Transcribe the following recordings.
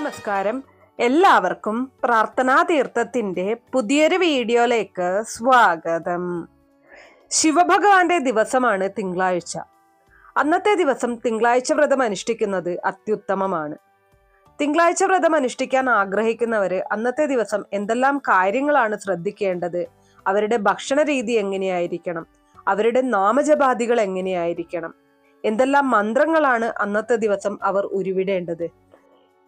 നമസ്കാരം. എല്ലാവർക്കും പ്രാർത്ഥനാ തീർത്ഥത്തിന്റെ പുതിയൊരു വീഡിയോയിലേക്ക് സ്വാഗതം. ശിവഭഗവാന്റെ ദിവസമാണ് തിങ്കളാഴ്ച. അന്നത്തെ ദിവസം തിങ്കളാഴ്ച വ്രതം അനുഷ്ഠിക്കുന്നത് അത്യുത്തമമാണ്. തിങ്കളാഴ്ച വ്രതം അനുഷ്ഠിക്കാൻ ആഗ്രഹിക്കുന്നവര് അന്നത്തെ ദിവസം എന്തെല്ലാം കാര്യങ്ങളാണ് ശ്രദ്ധിക്കേണ്ടത്? അവരുടെ ഭക്ഷണ രീതി എങ്ങനെയായിരിക്കണം? അവരുടെ നാമജപാദികൾ എങ്ങനെയായിരിക്കണം? എന്തെല്ലാം മന്ത്രങ്ങളാണ് അന്നത്തെ ദിവസം അവർ ഉരുവിടേണ്ടത്?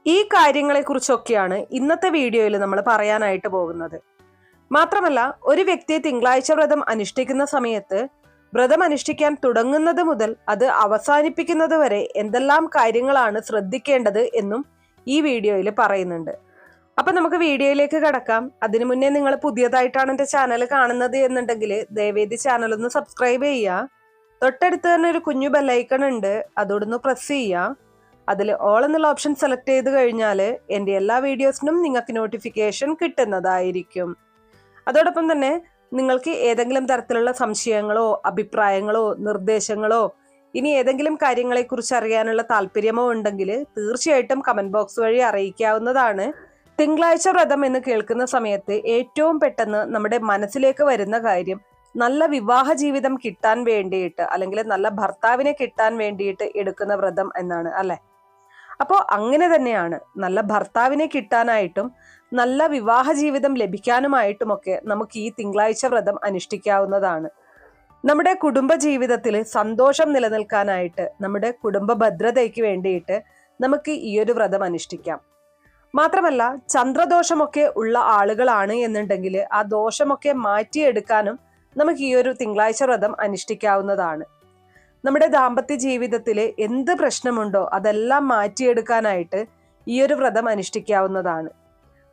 ഈ കാര്യങ്ങളെക്കുറിച്ചൊക്കെയാണ് ഇന്നത്തെ വീഡിയോയിൽ നമ്മൾ പറയാനായിട്ട് പോകുന്നത്. മാത്രമല്ല ഒരു വ്യക്തിയെ തിങ്കളാഴ്ച വ്രതം അനുഷ്ഠിക്കുന്ന സമയത്ത് വ്രതം അനുഷ്ഠിക്കാൻ തുടങ്ങുന്നത് മുതൽ അത് അവസാനിപ്പിക്കുന്നത് വരെ എന്തെല്ലാം കാര്യങ്ങളാണ് ശ്രദ്ധിക്കേണ്ടത് എന്നും ഈ വീഡിയോയിൽ പറയുന്നുണ്ട്. അപ്പൊ നമുക്ക് വീഡിയോയിലേക്ക് കടക്കാം. അതിനു മുന്നേ നിങ്ങൾ പുതിയതായിട്ടാണ് എന്റെ ചാനൽ കാണുന്നത് എന്നുണ്ടെങ്കിൽ ദയവേദി ചാനൽ ഒന്ന് സബ്സ്ക്രൈബ് ചെയ്യുക. തൊട്ടടുത്ത് തന്നെ ഒരു കുഞ്ഞു ബെല്ലൈക്കൺ ഉണ്ട്. അതോടൊന്ന് പ്രസ് ചെയ്യുക. അതിൽ ഓൾ എന്നുള്ള ഓപ്ഷൻ സെലക്ട് ചെയ്ത് കഴിഞ്ഞാൽ എന്റെ എല്ലാ വീഡിയോസിനും നിങ്ങൾക്ക് നോട്ടിഫിക്കേഷൻ കിട്ടുന്നതായിരിക്കും. അതോടൊപ്പം തന്നെ നിങ്ങൾക്ക് ഏതെങ്കിലും തരത്തിലുള്ള സംശയങ്ങളോ അഭിപ്രായങ്ങളോ നിർദ്ദേശങ്ങളോ ഇനി ഏതെങ്കിലും കാര്യങ്ങളെക്കുറിച്ച് അറിയാനുള്ള താല്പര്യമോ ഉണ്ടെങ്കിൽ തീർച്ചയായിട്ടും കമന്റ് ബോക്സ് വഴി അറിയിക്കാവുന്നതാണ്. തിങ്കളാഴ്ച വ്രതം എന്ന് കേൾക്കുന്ന സമയത്ത് ഏറ്റവും പെട്ടെന്ന് നമ്മുടെ മനസ്സിലേക്ക് വരുന്ന കാര്യം നല്ല വിവാഹ ജീവിതം കിട്ടാൻ വേണ്ടിയിട്ട് അല്ലെങ്കിൽ നല്ല ഭർത്താവിനെ കിട്ടാൻ വേണ്ടിയിട്ട് എടുക്കുന്ന വ്രതം എന്നാണ് അല്ലെ? അപ്പോൾ അങ്ങനെ തന്നെയാണ്. നല്ല ഭർത്താവിനെ കിട്ടാനായിട്ടും നല്ല വിവാഹ ജീവിതം ലഭിക്കാനുമായിട്ടുമൊക്കെ നമുക്ക് ഈ തിങ്കളാഴ്ച വ്രതം അനുഷ്ഠിക്കാവുന്നതാണ്. നമ്മുടെ കുടുംബ ജീവിതത്തിൽ സന്തോഷം നിലനിൽക്കാനായിട്ട് നമ്മുടെ കുടുംബ ഭദ്രതയ്ക്ക് വേണ്ടിയിട്ട് നമുക്ക് ഈ ഒരു വ്രതം അനുഷ്ഠിക്കാം. മാത്രമല്ല ചന്ദ്രദോഷമൊക്കെ ഉള്ള ആളുകളാണ് എന്നുണ്ടെങ്കിൽ ആ ദോഷമൊക്കെ മാറ്റിയെടുക്കാനും നമുക്ക് ഈ ഒരു തിങ്കളാഴ്ച വ്രതം അനുഷ്ഠിക്കാവുന്നതാണ്. നമ്മുടെ ദാമ്പത്യ ജീവിതത്തിൽ എന്ത് പ്രശ്നമുണ്ടോ അതെല്ലാം മാറ്റിയെടുക്കാനായിട്ട് ഈ ഒരു വ്രതം അനുഷ്ഠിക്കാവുന്നതാണ്.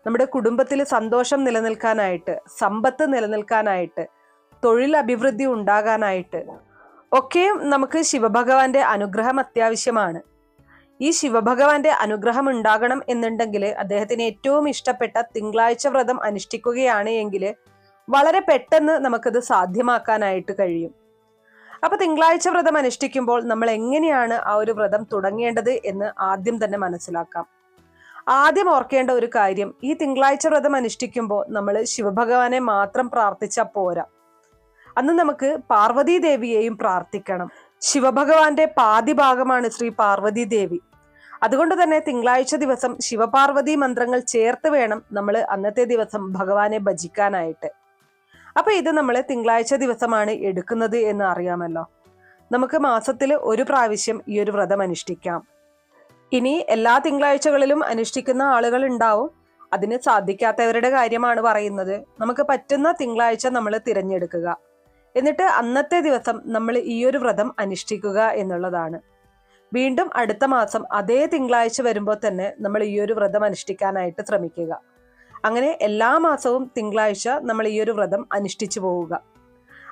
നമ്മുടെ കുടുംബത്തിൽ സന്തോഷം നിലനിൽക്കാനായിട്ട് സമ്പത്ത് നിലനിൽക്കാനായിട്ട് തൊഴിൽ അഭിവൃദ്ധി ഉണ്ടാകാനായിട്ട് ഒക്കെയും നമുക്ക് ശിവഭഗവാന്റെ അനുഗ്രഹം അത്യാവശ്യമാണ്. ഈ ശിവഭഗവാന്റെ അനുഗ്രഹം ഉണ്ടാകണം എന്നുണ്ടെങ്കിൽ അദ്ദേഹത്തിന് ഏറ്റവും ഇഷ്ടപ്പെട്ട തിങ്കളാഴ്ച വ്രതം അനുഷ്ഠിക്കുകയാണ് എങ്കിൽ വളരെ പെട്ടെന്ന് നമുക്കത് സാധ്യമാക്കാനായിട്ട് കഴിയും. അപ്പൊ തിങ്കളാഴ്ച വ്രതം അനുഷ്ഠിക്കുമ്പോൾ നമ്മൾ എങ്ങനെയാണ് ആ ഒരു വ്രതം തുടങ്ങേണ്ടത് എന്ന് ആദ്യം തന്നെ മനസ്സിലാക്കാം. ആദ്യം ഓർക്കേണ്ട ഒരു കാര്യം ഈ തിങ്കളാഴ്ച വ്രതം അനുഷ്ഠിക്കുമ്പോൾ നമ്മൾ ശിവഭഗവാനെ മാത്രം പ്രാർത്ഥിച്ചാൽ പോരാ. അന്ന് നമുക്ക് പാർവതീ ദേവിയെയും പ്രാർത്ഥിക്കണം. ശിവഭഗവാന്റെ പാതി ഭാഗമാണ് ശ്രീ പാർവതി ദേവി. അതുകൊണ്ട് തന്നെ തിങ്കളാഴ്ച ദിവസം ശിവപാർവതി മന്ത്രങ്ങൾ ചേർത്ത് വേണം നമ്മൾ അന്നത്തെ ദിവസം ഭഗവാനെ ഭജിക്കാനായിട്ട്. അപ്പൊ ഇത് നമ്മൾ തിങ്കളാഴ്ച ദിവസമാണ് എടുക്കുന്നത് എന്ന് അറിയാമല്ലോ. നമുക്ക് മാസത്തിൽ ഒരു പ്രാവശ്യം ഈ ഒരു വ്രതം അനുഷ്ഠിക്കാം. ഇനി എല്ലാ തിങ്കളാഴ്ചകളിലും അനുഷ്ഠിക്കുന്ന ആളുകൾ ഉണ്ടാവും. അതിന് സാധിക്കാത്തവരുടെ കാര്യമാണ് പറയുന്നത്. നമുക്ക് പറ്റുന്ന തിങ്കളാഴ്ച നമ്മൾ തിരഞ്ഞെടുക്കുക. എന്നിട്ട് അന്നത്തെ ദിവസം നമ്മൾ ഈ ഒരു വ്രതം അനുഷ്ഠിക്കുക എന്നുള്ളതാണ്. വീണ്ടും അടുത്ത മാസം അതേ തിങ്കളാഴ്ച വരുമ്പോൾ തന്നെ നമ്മൾ ഈ ഒരു വ്രതം അനുഷ്ഠിക്കാനായിട്ട് ശ്രമിക്കുക. അങ്ങനെ എല്ലാ മാസവും തിങ്കളാഴ്ച നമ്മൾ ഈ ഒരു വ്രതം അനുഷ്ഠിച്ചു പോവുക.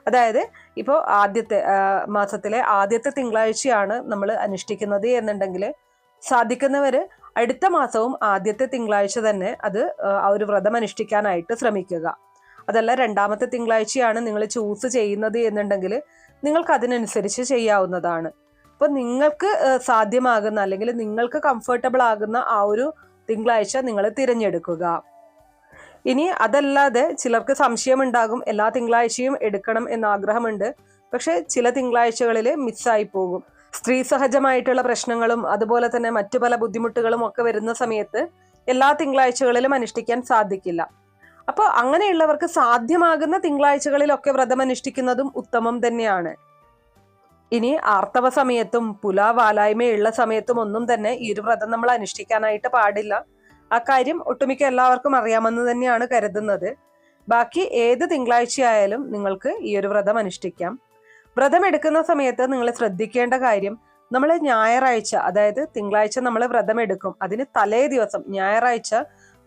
അതായത് ഇപ്പോൾ ആദ്യത്തെ മാസത്തിലെ ആദ്യത്തെ തിങ്കളാഴ്ചയാണ് നമ്മൾ അനുഷ്ഠിക്കുന്നത് എന്നുണ്ടെങ്കിൽ സാധിക്കുന്നവർ അടുത്ത മാസവും ആദ്യത്തെ തിങ്കളാഴ്ച തന്നെ അത് ആ, ഒരു വ്രതം അനുഷ്ഠിക്കാനായിട്ട് ശ്രമിക്കുക. അതല്ല രണ്ടാമത്തെ തിങ്കളാഴ്ചയാണ് നിങ്ങൾ ചൂസ് ചെയ്യുന്നത് എന്നുണ്ടെങ്കിൽ നിങ്ങൾക്ക് അതിനനുസരിച്ച് ചെയ്യാവുന്നതാണ്. അപ്പോൾ നിങ്ങൾക്ക് സാധ്യമാകുന്ന അല്ലെങ്കിൽ നിങ്ങൾക്ക് കംഫർട്ടബിൾ ആകുന്ന ആ ഒരു തിങ്കളാഴ്ച നിങ്ങൾ തിരഞ്ഞെടുക്കുക. ഇനി അതല്ലാതെ ചിലർക്ക് സംശയമുണ്ടാകും. എല്ലാ തിങ്കളാഴ്ചയും എടുക്കണം എന്ന ആഗ്രഹമുണ്ട്. പക്ഷെ ചില തിങ്കളാഴ്ചകളിൽ മിസ്സായി പോകും. സ്ത്രീ സഹജമായിട്ടുള്ള പ്രശ്നങ്ങളും അതുപോലെ തന്നെ മറ്റു പല ബുദ്ധിമുട്ടുകളും ഒക്കെ വരുന്ന സമയത്ത് എല്ലാ തിങ്കളാഴ്ചകളിലും അനുഷ്ഠിക്കാൻ സാധിക്കില്ല. അപ്പോൾ അങ്ങനെയുള്ളവർക്ക് സാധ്യമാകുന്ന തിങ്കളാഴ്ചകളിലൊക്കെ വ്രതം അനുഷ്ഠിക്കുന്നതും ഉത്തമം തന്നെയാണ്. ഇനി ആർത്തവ സമയത്തും പുലാവാലായ്മയുള്ള സമയത്തും ഒന്നും തന്നെ ഈ ഒരു വ്രതം നമ്മൾ അനുഷ്ഠിക്കാനായിട്ട് പാടില്ല. ആ കാര്യം ഒട്ടുമിക്ക എല്ലാവർക്കും അറിയാമെന്ന് തന്നെയാണ് കരുതുന്നത്. ബാക്കി ഏത് തിങ്കളാഴ്ചയായാലും നിങ്ങൾക്ക് ഈ ഒരു വ്രതം അനുഷ്ഠിക്കാം. വ്രതം എടുക്കുന്ന സമയത്ത് നിങ്ങൾ ശ്രദ്ധിക്കേണ്ട കാര്യം നമ്മൾ ഞായറാഴ്ച അതായത് തിങ്കളാഴ്ച നമ്മൾ വ്രതം എടുക്കും. അതിന് തലേ ദിവസം ഞായറാഴ്ച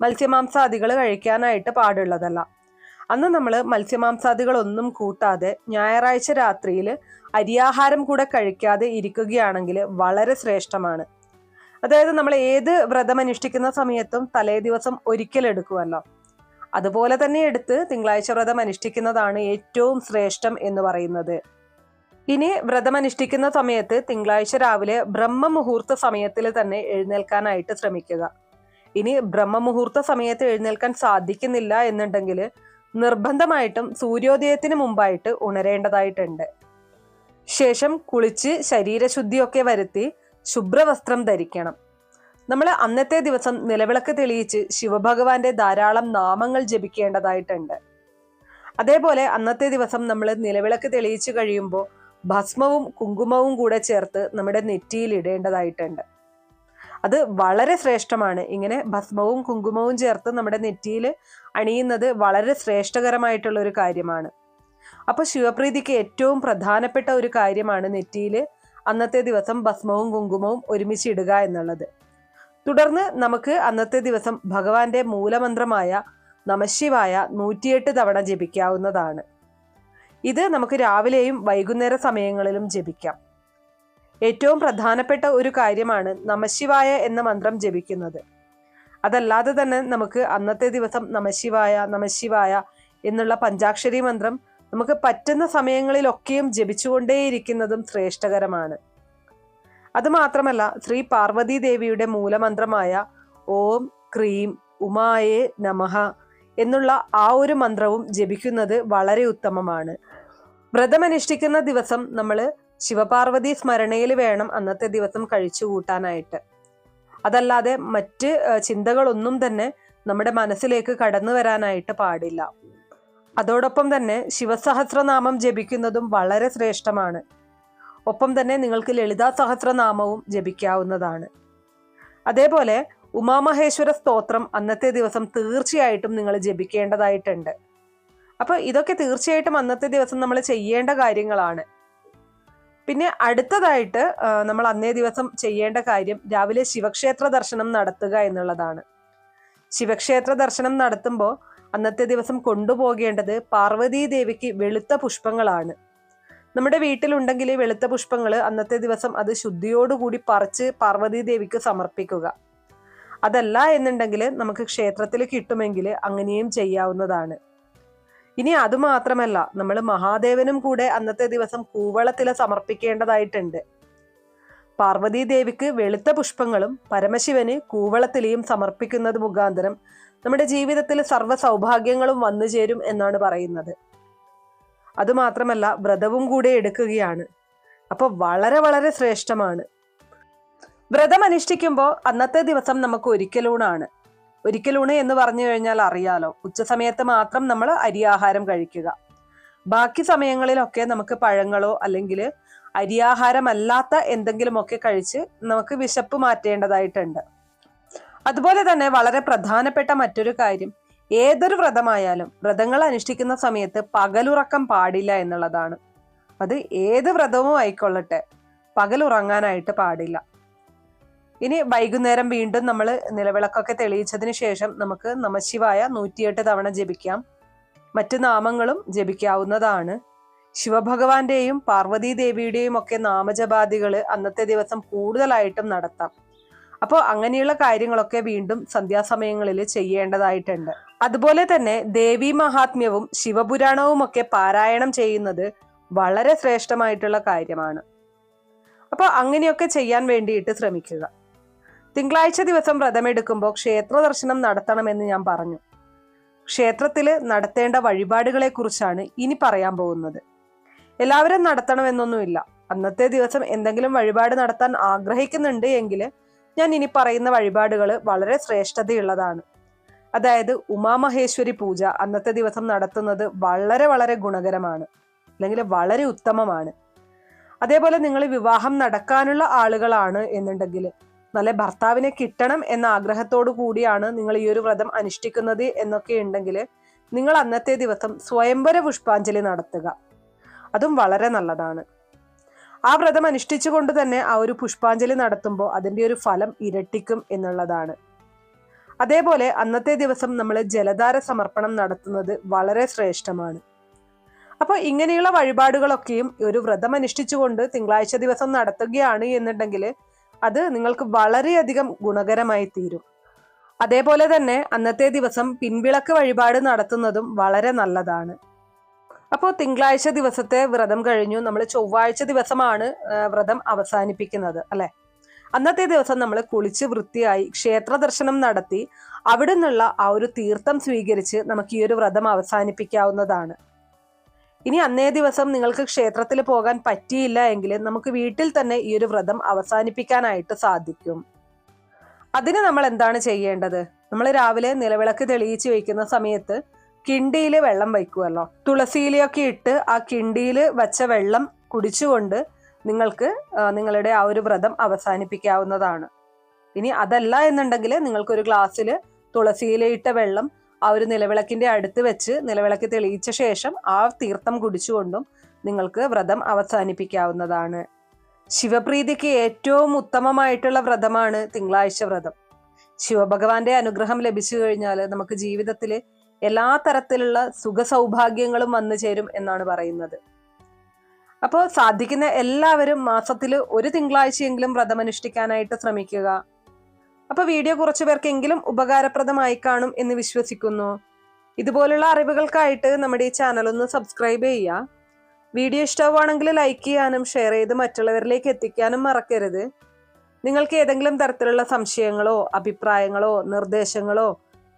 മത്സ്യമാംസാദികൾ കഴിക്കാനായിട്ട് പാടുള്ളതല്ല. അന്ന് നമ്മൾ മത്സ്യമാംസാദികളൊന്നും കൂട്ടാതെ ഞായറാഴ്ച രാത്രിയിൽ അരിയാഹാരം കൂടെ കഴിക്കാതെ ഇരിക്കുകയാണെങ്കിൽ വളരെ ശ്രേഷ്ഠമാണ്. അതായത് നമ്മൾ ഏത് വ്രതം അനുഷ്ഠിക്കുന്ന സമയത്തും തലേ ദിവസം ഒരിക്കൽ എടുക്കുമല്ലോ അതുപോലെ തന്നെ എടുത്ത് തിങ്കളാഴ്ച വ്രതം അനുഷ്ഠിക്കുന്നതാണ് ഏറ്റവും ശ്രേഷ്ഠം എന്ന് പറയുന്നത്. ഇനി വ്രതം അനുഷ്ഠിക്കുന്ന സമയത്ത് തിങ്കളാഴ്ച രാവിലെ ബ്രഹ്മ മുഹൂർത്ത സമയത്തിൽ തന്നെ എഴുന്നേൽക്കാനായിട്ട് ശ്രമിക്കുക. ഇനി ബ്രഹ്മമുഹൂർത്ത സമയത്ത് എഴുന്നേൽക്കാൻ സാധിക്കുന്നില്ല എന്നുണ്ടെങ്കിൽ നിർബന്ധമായിട്ടും സൂര്യോദയത്തിന് മുമ്പായിട്ട് ഉണരേണ്ടതായിട്ടുണ്ട്. ശേഷം കുളിച്ച് ശരീരശുദ്ധിയൊക്കെ വരുത്തി ശുഭ്രവസ്ത്രം ധരിക്കണം. നമ്മൾ അന്നത്തെ ദിവസം നിലവിളക്ക് തെളിയിച്ച് ശിവഭഗവാന്റെ ധാരാളം നാമങ്ങൾ ജപിക്കേണ്ടതായിട്ടുണ്ട്. അതേപോലെ അന്നത്തെ ദിവസം നമ്മൾ നിലവിളക്ക് തെളിയിച്ചു കഴിയുമ്പോൾ ഭസ്മവും കുങ്കുമവും കൂടെ ചേർത്ത് നമ്മുടെ നെറ്റിയിൽ ഇടേണ്ടതായിട്ടുണ്ട്. അത് വളരെ ശ്രേഷ്ഠമാണ്. ഇങ്ങനെ ഭസ്മവും കുങ്കുമവും ചേർത്ത് നമ്മുടെ നെറ്റിയിൽ അണിയുന്നത് വളരെ ശ്രേഷ്ഠകരമായിട്ടുള്ള ഒരു കാര്യമാണ്. അപ്പോൾ ശിവപ്രീതിക്ക് ഏറ്റവും പ്രധാനപ്പെട്ട ഒരു കാര്യമാണ് നെറ്റിയിൽ അന്നത്തെ ദിവസം ഭസ്മവും കുങ്കുമവും ഒരുമിച്ച് ഇടുക എന്നുള്ളത്. തുടർന്ന് നമുക്ക് അന്നത്തെ ദിവസം ഭഗവാന്റെ മൂലമന്ത്രമായ നമശിവായ നൂറ്റിയെട്ട് തവണ ജപിക്കാവുന്നതാണ്. ഇത് നമുക്ക് രാവിലെയും വൈകുന്നേര സമയങ്ങളിലും ജപിക്കാം. ഏറ്റവും പ്രധാനപ്പെട്ട ഒരു കാര്യമാണ് നമശിവായ എന്ന മന്ത്രം ജപിക്കുന്നത്. അതല്ലാതെ തന്നെ നമുക്ക് അന്നത്തെ ദിവസം നമശിവായ നമശിവായ എന്നുള്ള പഞ്ചാക്ഷരി മന്ത്രം നമുക്ക് പറ്റുന്ന സമയങ്ങളിലൊക്കെയും ജപിച്ചുകൊണ്ടേയിരിക്കുന്നതും ശ്രേഷ്ഠകരമാണ്. അതുമാത്രമല്ല ശ്രീ പാർവതി ദേവിയുടെ മൂലമന്ത്രമായ ഓം ക്രീം ഉമായേ നമഹ എന്നുള്ള ആ ഒരു മന്ത്രവും ജപിക്കുന്നത് വളരെ ഉത്തമമാണ്. വ്രതമനുഷ്ഠിക്കുന്ന ദിവസം നമ്മൾ ശിവപാർവതി സ്മരണയിൽ വേണം അന്നത്തെ ദിവസം കഴിച്ചു കൂട്ടാനായിട്ട്. അതല്ലാതെ മറ്റ് ചിന്തകളൊന്നും തന്നെ നമ്മുടെ മനസ്സിലേക്ക് കടന്നു വരാനായിട്ട് പാടില്ല. അതോടൊപ്പം തന്നെ ശിവസഹസ്രനാമം ജപിക്കുന്നതും വളരെ ശ്രേഷ്ഠമാണ്. ഒപ്പം തന്നെ നിങ്ങൾക്ക് ലളിതാ സഹസ്രനാമവും ജപിക്കാവുന്നതാണ്. അതേപോലെ ഉമാമഹേശ്വര സ്തോത്രം അന്നത്തെ ദിവസം തീർച്ചയായിട്ടും നിങ്ങൾ ജപിക്കേണ്ടതായിട്ടുണ്ട്. അപ്പൊ ഇതൊക്കെ തീർച്ചയായിട്ടും അന്നത്തെ ദിവസം നമ്മൾ ചെയ്യേണ്ട കാര്യങ്ങളാണ്. പിന്നെ അടുത്തതായിട്ട് നമ്മൾ അന്നേ ദിവസം ചെയ്യേണ്ട കാര്യം രാവിലെ ശിവക്ഷേത്ര ദർശനം നടത്തുക എന്നുള്ളതാണ്. ശിവക്ഷേത്ര ദർശനം നടത്തുമ്പോൾ അന്നത്തെ ദിവസം കൊണ്ടുപോകേണ്ടത് പാർവതീ ദേവിക്ക് വെളുത്ത പുഷ്പങ്ങളാണ്. നമ്മുടെ വീട്ടിലുണ്ടെങ്കിൽ വെളുത്ത പുഷ്പങ്ങൾ അന്നത്തെ ദിവസം അത് ശുദ്ധിയോടുകൂടി പറിച്ച് പാർവതീ ദേവിക്ക് സമർപ്പിക്കുക. അതല്ല എന്നുണ്ടെങ്കിൽ നമുക്ക് ക്ഷേത്രത്തിൽ കിട്ടുമെങ്കിൽ അങ്ങനെയും ചെയ്യാവുന്നതാണ്. ഇനി അതുമാത്രമല്ല നമ്മൾ മഹാദേവനും കൂടെ അന്നത്തെ ദിവസം കൂവളത്തിൽ സമർപ്പിക്കേണ്ടതായിട്ടുണ്ട്. പാർവതീ ദേവിക്ക് വെളുത്ത പുഷ്പങ്ങളും പരമശിവന് കൂവളത്തിലെയും സമർപ്പിക്കുന്നത് മുഖാന്തരം നമ്മുടെ ജീവിതത്തിൽ സർവ സൗഭാഗ്യങ്ങളും വന്നു ചേരും എന്നാണ് പറയുന്നത്. അതുമാത്രമല്ല വ്രതവും കൂടെ എടുക്കുകയാണ്. അപ്പോൾ വളരെ വളരെ ശ്രേഷ്ഠമാണ്. വ്രതം അനുഷ്ഠിക്കുമ്പോൾ അന്നത്തെ ദിവസം നമുക്ക് ഒരിക്കലൂണാണ് ഒരിക്കലൂണ് എന്ന് പറഞ്ഞു കഴിഞ്ഞാൽ അറിയാലോ ഉച്ച സമയത്ത് മാത്രം നമ്മൾ അരിയാഹാരം കഴിക്കുക. ബാക്കി സമയങ്ങളിലൊക്കെ നമുക്ക് പഴങ്ങളോ അല്ലെങ്കിൽ അരിയാഹാരമല്ലാത്ത എന്തെങ്കിലുമൊക്കെ കഴിച്ച് നമുക്ക് വിശപ്പ് മാറ്റേണ്ടതായിട്ടുണ്ട്. അതുപോലെ തന്നെ വളരെ പ്രധാനപ്പെട്ട മറ്റൊരു കാര്യം ഏതൊരു വ്രതമായാലും വ്രതങ്ങൾ അനുഷ്ഠിക്കുന്ന സമയത്ത് പകലുറക്കം പാടില്ല എന്നുള്ളതാണ്. അത് ഏത് വ്രതവും ആയിക്കൊള്ളട്ടെ പകലുറങ്ങാനായിട്ട് പാടില്ല. ഇനി വൈകുന്നേരം വീണ്ടും നമ്മൾ നിലവിളക്കൊക്കെ തെളിയിച്ചതിന് ശേഷം നമുക്ക് നമശിവായ നൂറ്റിയെട്ട് തവണ ജപിക്കാം. മറ്റു നാമങ്ങളും ജപിക്കാവുന്നതാണ്. ശിവഭഗവാന്റെയും പാർവതീ ദേവിയുടെയും ഒക്കെ നാമജപാദികൾ അന്നത്തെ ദിവസം കൂടുതലായിട്ടും നടത്താം. അപ്പോൾ അങ്ങനെയുള്ള കാര്യങ്ങളൊക്കെ വീണ്ടും സന്ധ്യാസമയങ്ങളിൽ ചെയ്യേണ്ടതായിട്ടുണ്ട്. അതുപോലെ തന്നെ ദേവി മഹാത്മ്യവും ശിവപുരാണവും ഒക്കെ പാരായണം ചെയ്യുന്നത് വളരെ ശ്രേഷ്ഠമായിട്ടുള്ള കാര്യമാണ്. അപ്പോൾ അങ്ങനെയൊക്കെ ചെയ്യാൻ വേണ്ടിയിട്ട് ശ്രമിക്കുക. തിങ്കളാഴ്ച ദിവസം വ്രതമെടുക്കുമ്പോൾ ക്ഷേത്ര ദർശനം നടത്തണമെന്ന് ഞാൻ പറഞ്ഞു. ക്ഷേത്രത്തിൽ നടത്തേണ്ട വഴിപാടുകളെ കുറിച്ചാണ് ഇനി പറയാൻ പോകുന്നത്. എല്ലാവരും നടത്തണമെന്നൊന്നുമില്ല. അന്നത്തെ ദിവസം എന്തെങ്കിലും വഴിപാട് നടത്താൻ ആഗ്രഹിക്കുന്നുണ്ട് എങ്കിൽ ഞാൻ ഇനി പറയുന്ന വഴിപാടുകൾ വളരെ ശ്രേഷ്ഠതയുള്ളതാണ്. അതായത് ഉമാമഹേശ്വരി പൂജ അന്നത്തെ ദിവസം നടത്തുന്നത് വളരെ വളരെ ഗുണകരമാണ്. അല്ലെങ്കിൽ വളരെ ഉത്തമമാണ്. അതേപോലെ നിങ്ങൾ വിവാഹം നടക്കാനുള്ള ആളുകളാണ് എന്നുണ്ടെങ്കിൽ നല്ല ഭർത്താവിനെ കിട്ടണം എന്ന ആഗ്രഹത്തോടു കൂടിയാണ് നിങ്ങൾ ഈ ഒരു വ്രതം അനുഷ്ഠിക്കുന്നത് എന്നൊക്കെ ഉണ്ടെങ്കിൽ നിങ്ങൾ അന്നത്തെ ദിവസം സ്വയംവര പുഷ്പാഞ്ജലി നടത്തുക. അതും വളരെ നല്ലതാണ്. ആ വ്രതം അനുഷ്ഠിച്ചുകൊണ്ട് തന്നെ ആ ഒരു പുഷ്പാഞ്ജലി നടത്തുമ്പോൾ അതിന്റെ ഒരു ഫലം ഇരട്ടിക്കും എന്നുള്ളതാണ്. അതേപോലെ അന്നത്തെ ദിവസം നമ്മൾ ജലധാര സമർപ്പണം നടത്തുന്നത് വളരെ ശ്രേഷ്ഠമാണ്. അപ്പോൾ ഇങ്ങനെയുള്ള വഴിപാടുകളൊക്കെയും ഒരു വ്രതം അനുഷ്ഠിച്ചുകൊണ്ട് തിങ്കളാഴ്ച ദിവസം നടത്തുകയാണ് എന്നുണ്ടെങ്കിൽ അത് നിങ്ങൾക്ക് വളരെയധികം ഗുണകരമായി തീരും. അതേപോലെ തന്നെ അന്നത്തെ ദിവസം പിൻവിളക്ക് വഴിപാട് നടത്തുന്നതും വളരെ നല്ലതാണ്. അപ്പോൾ തിങ്കളാഴ്ച ദിവസത്തെ വ്രതം കഴിഞ്ഞു. നമ്മൾ ചൊവ്വാഴ്ച ദിവസമാണ് വ്രതം അവസാനിപ്പിക്കുന്നത് അല്ലെ? അന്നത്തെ ദിവസം നമ്മൾ കുളിച്ച് വൃത്തിയായി ക്ഷേത്ര ദർശനം നടത്തി അവിടെ നിന്നുള്ള ആ ഒരു തീർത്ഥം സ്വീകരിച്ച് നമുക്ക് ഈ ഒരു വ്രതം അവസാനിപ്പിക്കാവുന്നതാണ്. ഇനി അന്നേ ദിവസം നിങ്ങൾക്ക് ക്ഷേത്രത്തിൽ പോകാൻ പറ്റിയില്ല എങ്കിൽ നമുക്ക് വീട്ടിൽ തന്നെ ഈ ഒരു വ്രതം അവസാനിപ്പിക്കാനായിട്ട് സാധിക്കും. അതിന് നമ്മൾ എന്താണ് ചെയ്യേണ്ടത്? നമ്മൾ രാവിലെ നിലവിളക്ക് തെളിയിച്ച് വയ്ക്കുന്ന സമയത്ത് കിണ്ടിയിൽ വെള്ളം വയ്ക്കുമല്ലോ തുളസിയിലൊക്കെ ഇട്ട് ആ കിണ്ടിയിൽ വച്ച വെള്ളം കുടിച്ചുകൊണ്ട് നിങ്ങൾക്ക് നിങ്ങളുടെ ആ ഒരു വ്രതം അവസാനിപ്പിക്കാവുന്നതാണ്. ഇനി അതല്ല എന്നുണ്ടെങ്കിൽ നിങ്ങൾക്കൊരു ഗ്ലാസ്സിൽ തുളസിയിലയിട്ട വെള്ളം ആ ഒരു നിലവിളക്കിന്റെ അടുത്ത് വെച്ച് നിലവിളക്ക് തെളിയിച്ച ശേഷം ആ തീർത്ഥം കുടിച്ചുകൊണ്ടും നിങ്ങൾക്ക് വ്രതം അവസാനിപ്പിക്കാവുന്നതാണ്. ശിവപ്രീതിക്ക് ഏറ്റവും ഉത്തമമായിട്ടുള്ള വ്രതമാണ് തിങ്കളാഴ്ച വ്രതം. ശിവഭഗവാന്റെ അനുഗ്രഹം ലഭിച്ചു കഴിഞ്ഞാൽ നമുക്ക് ജീവിതത്തിൽ എല്ലാ തരത്തിലുള്ള സുഖ സൗഭാഗ്യങ്ങളും വന്നു ചേരും എന്നാണ് പറയുന്നത്. അപ്പോൾ സാധിക്കുന്ന എല്ലാവരും മാസത്തിൽ ഒരു തിങ്കളാഴ്ചയെങ്കിലും വ്രതമനുഷ്ഠിക്കാനായിട്ട് ശ്രമിക്കുക. അപ്പോൾ വീഡിയോ കുറച്ചു പേർക്കെങ്കിലും ഉപകാരപ്രദമായി കാണും എന്ന് വിശ്വസിക്കുന്നു. ഇതുപോലുള്ള അറിവുകൾക്കായിട്ട് നമ്മുടെ ഈ ചാനൽ ഒന്ന് സബ്സ്ക്രൈബ് ചെയ്യുക. വീഡിയോ ഇഷ്ടമാണെങ്കിൽ ലൈക്ക് ചെയ്യാനും ഷെയർ ചെയ്ത് മറ്റുള്ളവരിലേക്ക് എത്തിക്കാനും മറക്കരുത്. നിങ്ങൾക്ക് ഏതെങ്കിലും തരത്തിലുള്ള സംശയങ്ങളോ അഭിപ്രായങ്ങളോ നിർദ്ദേശങ്ങളോ